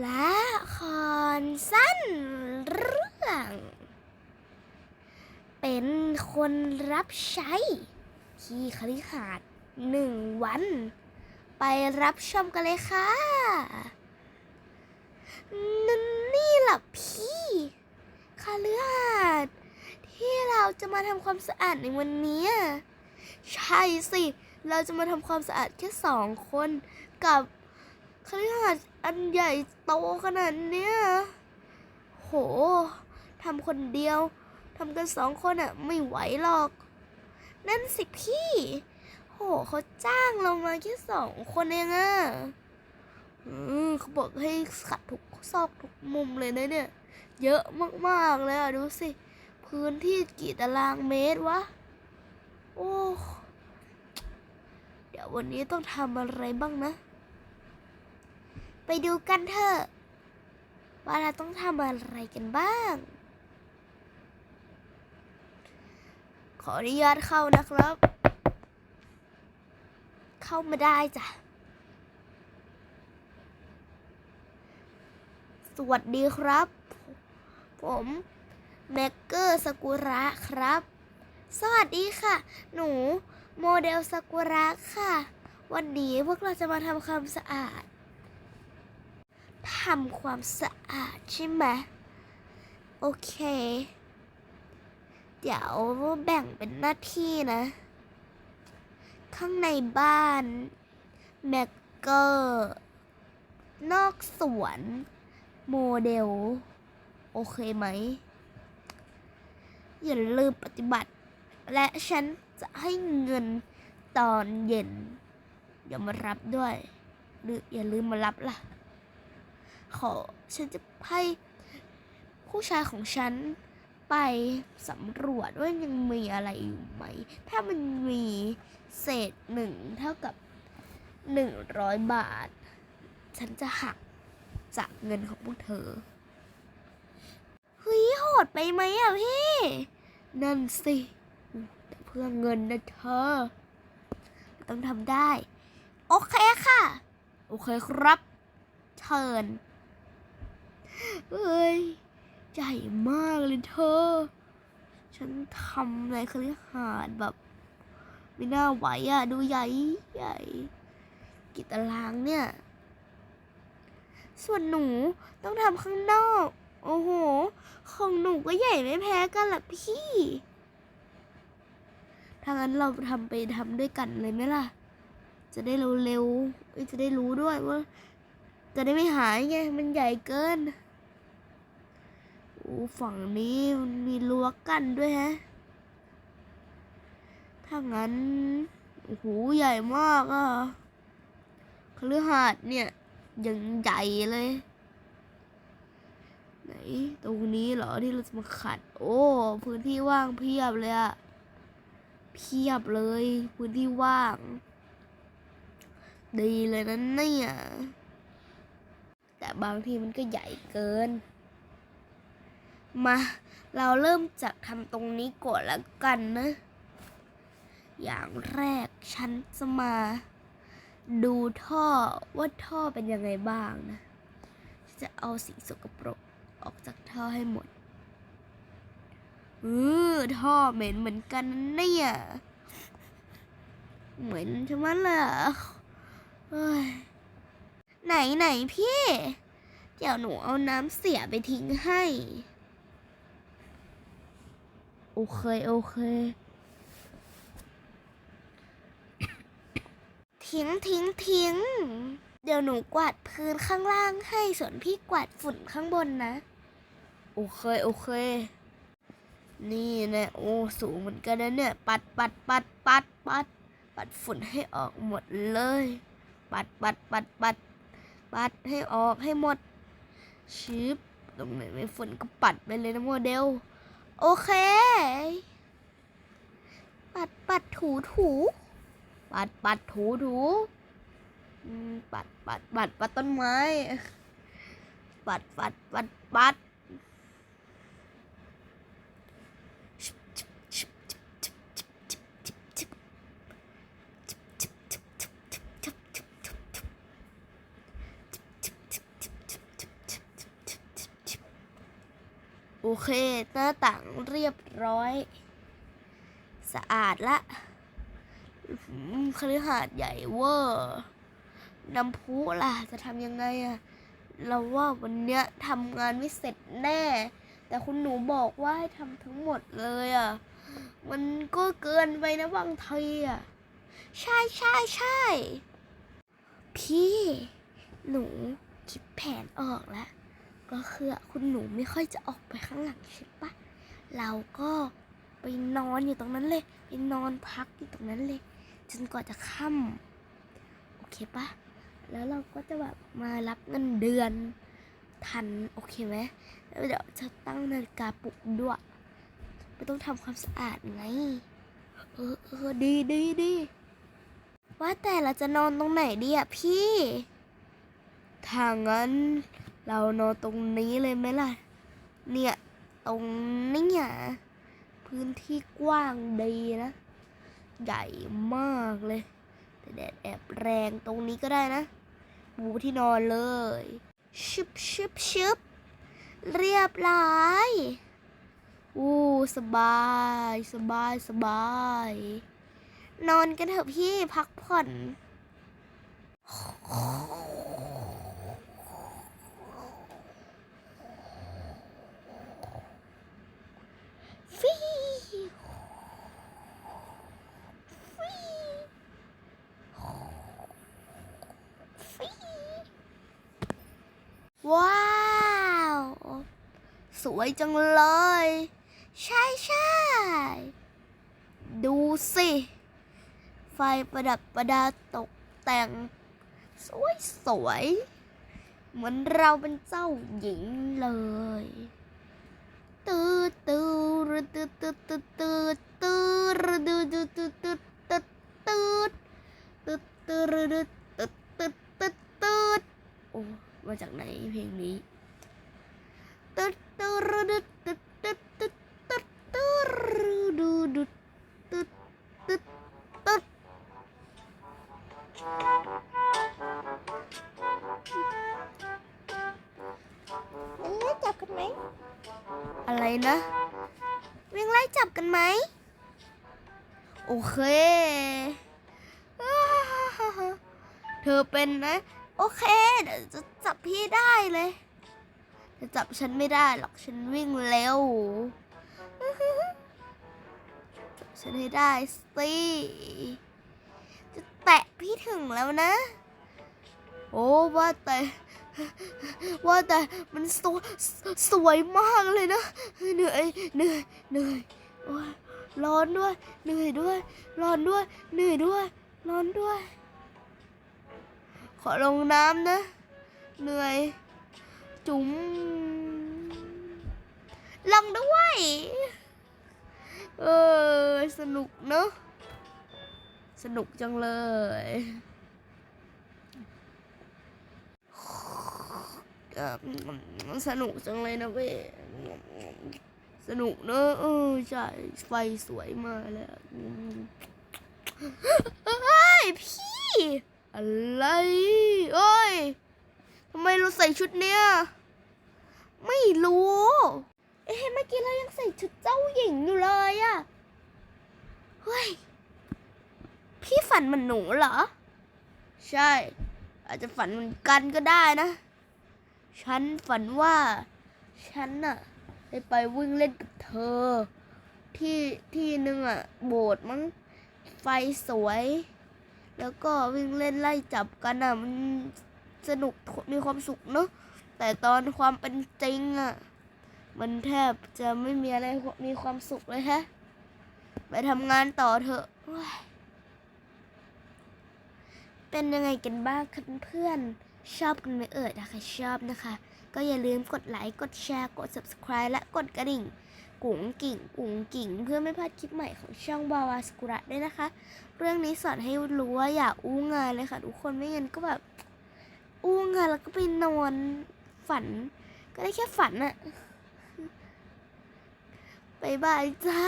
และคอนสั้นเรื่อง เป็นคนรับใช้ ที่คฤหาสน์หนึ่งวัน ไปรับชมกันเลยค่ะนั่นนี่ล่ะพี่คฤหาสน์ที่เราจะมาทำความสะอาดในวันนี้ ใช่สิ เราจะมาทำความสะอาดแค่สองคนกับ คฤหาสน์อันใหญ่โตขนาดเนี้ยโหทำคนเดียวทำกันสองคนอะไม่ไหวหรอก นั่นสิพี่ โหเขาจ้างเรามาแค่สองคนเองอะอืมเขาบอกให้ขัดทุกซอกทุกมุมเลยนะเนี่ย เยอะมากๆเลยอะดูสิ พื้นที่กี่ตารางเมตรวะ โอ้ เดี๋ยววันนี้ต้องทำอะไรบ้างนะ ไปดูกันเถอะ ว่าเราต้องทำอะไรกันบ้าง ขออนุญาตเข้านะครับ เข้ามาได้จ้ะ สวัสดีครับ ผมแม็กเกอร์สกุระครับ สวัสดีค่ะ หนูโมเดลสกุระค่ะ วันนี้พวกเราจะมาทำความสะอาด ทำความสะอาดใช่ไหมโอเค เดี๋ยวแบ่งเป็นหน้าที่นะ ข้างในบ้านแม็กเกอร์นอกสวน โมเดล โอเคไหม อย่าลืมปฏิบัติ และฉันจะให้เงินตอนเย็นอย่ามารับด้วย หรืออย่าลืมมารับล่ะ ขอฉันจะให้ผู้ชายของฉันไปสำรวจว่ายังมีอะไรอยู่ไหม ถ้ามันมีเศษหนึ่งเท่ากับหนึ่งร้อยบาท ฉันจะหักจากเงินของพวกเธอ เฮ้ยโหดไปไหมอะพี่ นั่นสิ เพื่อเงินนะเธอ ต้องทำได้ โอเคค่ะ โอเคครับ เชิญ เอ้ยใหญ่มากเลยเธอ ฉันทำในคฤหาสน์แบบ ไม่น่าไหวอะ ดูใหญ่ใหญ่กี่ตารางเนี่ย ส่วนหนูต้องทำข้างนอก โอ้โห ของหนูก็ใหญ่ไม่แพ้กันล่ะพี่ ถ้างั้นเราทำไปทำด้วยกันเลยไหมล่ะ จะได้เร็วๆจะได้รู้ด้วยว่า จะได้ไม่หายไง มันใหญ่เกิน ฝั่งนี้มันมีรั้วกั้นด้วยฮะ ถ้างั้น โอ้โห ใหญ่มากอะคฤหาสน์เนี่ยยังใหญ่เลย ไหน ตรงนี้เหรอที่เราจะมาขัด โอ้ พื้นที่ว่างเพียบเลยอะเพียบเลย พื้นที่ว่าง ดีเลยนะเนี่ย แต่บางทีมันก็ใหญ่เกิน มาเราเริ่มจากทำตรงนี้ก่อนละกันนะ อย่างแรกฉันจะมา ดูท่อว่าท่อเป็นยังไงบ้างนะ จะเอาสิ่งสกปรกออกจากท่อให้หมดเออท่อเหม็นเหมือนกันเนี่ย เหมือนใช่ไหมล่ะไหนไหนพี่ เดี๋ยวหนูเอาน้ำเสียไปทิ้งให้ อเค โอเค ทิ้งทิ้งทิ้ง เดี๋ยวหนูกวาดพื้นข้างล่างให้ส่วนพี่กวาดฝุ่นข้างบนนะ โอเค โอเค นี่นะโอ้สูงเหมือนกันนะเนี่ย ปัดปัดปัดปัดปัด ปัดฝุ่นให้ออกหมดเลย ปัดปัดปัดปัด ปัดให้ออกให้หมดชิปตรงไหนไม่ฝุ่นก็ปัดไปเลยนะโมเดล โอเค ปัดปัดถูถูปัดปัดถูถูอืมปัดปัดปัดปัดต้นไม้ ปัดปัดปัดปัด อเค หน้าต่างเรียบร้อย สะอาดละอื้อหือคฤหาสน์ใหญ่เวอร์น้ำพุล่ะ จะทำยังไงอะเราว่าวันเนี้ยทำงานไม่เสร็จแน่ แต่คุณหนูบอกว่าให้ทำทั้งหมดเลยอะมันก็เกินไปนะบางทีอะใช่ใช่ใช่พี่ หนูคิดแผนออกแล้ว ก็คือคุณหนูไม่ค่อยจะออกไปข้างหลังใช่ปะเราก็ไปนอนอยู่ตรงนั้นเลยไปนอนพักอยู่ตรงนั้นเลย จนกว่าจะค่ำโอเคปะแล้วเราก็จะแบบมารับเงินเดือนทันโอเคไหมแล้วเดี๋ยวจะตั้งนาฬิกาปลุกด้วยไม่ต้องทำความสะอาดไงเออเออดีดีดีว่าแต่เราจะนอนตรงไหนดีอะพี่ถ้างั้น เรานอนตรงนี้เลยไหมล่ะ เนี่ย ตรงนี้อะพื้นที่กว้างดีนะ ใหญ่มากเลย แต่แดดแอบแรงตรงนี้ก็ได้นะปูที่นอนเลย ชึบชึบชึบเรียบร้อยอู้สบาย สบาย สบาย นอนกันเถอะพี่พักผ่อน ฟีฟีฟีว้าว สวยจังเลย ใช่ใช่ดูสิ ไฟประดับประดาตกแต่ง สวยสวย เหมือนเราเป็นเจ้าหญิงเลยตืดตืดตืดตืดตืดตืดตืดตืดตืดตืดตืดตืดตืดตืดตืดตืดตืดตืดตืดโอ้มาจากไหนเพลงนี้ อะไรนะ วิ่งไล่จับกันไหม โอเค เธอเป็นนะ โอเค เดี๋ยวจะจับพี่ได้เลยจะจับฉันไม่ได้หรอก ฉันวิ่งเร็วจับฉันให้ได้สิจะแตะพี่ถึงแล้วนะ โอ้ว่าแต่ ว่าแต่มันสวยสวยมากเลยนะ เหนื่อยเหนื่อยเหนื่อยโอ้ยร้อนด้วย เหนื่อยด้วย ร้อนด้วย เหนื่อยด้วย ร้อนด้วย ขอลงน้ำนะ เหนื่อย จุ๋มลงด้วย เออ สนุกเนอะ สนุกจังเลย เอ่อ สนุกจังเลยนะเว้ยสนุกเนอะเออใช่ไฟสวยมากเลยอะอืมเฮ้ยพี่ อะไรเอ้ยทำไมเราใส่ชุดเนี้ยไม่รู้ เอ๊ะเมื่อกี้เรายังใส่ชุดเจ้าหญิงอยู่เลยอะเฮ้ย พี่ฝันเหมันหนูเหรอ ใช่ อาจจะฝันเหมือนกันก็ได้นะ ฉันฝันว่า ฉันน่ะได้ไปวิ่งเล่นกับเธอ ที่ที่หนึ่งอะ โบสถ์มั้งไฟสวย แล้วก็วิ่งเล่นไล่จับกันอะ มันสนุกมีความสุขเนอะแต่ตอนความเป็นจริงอะ มันแทบจะไม่มีอะไรมีความสุขเลยฮะ ไปทำงานต่อเถอะเป็นยังไงกันบ้างคะเพื่อน ชอบกันไหมเอ่ยถ้าใครชอบนะคะ ก็อย่าลืมกดไลค์กดแชร์กด subscribe และกดกระดิ่ง กุ๋งกิ่งกุ๋งกิ่ง เพื่อไม่พลาดคลิปใหม่ของช่องบาวาสกุระด้วยนะคะ เรื่องนี้สอนให้รู้ว่าอย่าอู้งานเลยค่ะ ทุกคนไม่งั้นก็แบบ อู้งานแล้วก็ไปนอนฝัน ก็ได้แค่ฝันอะบายบายจ้า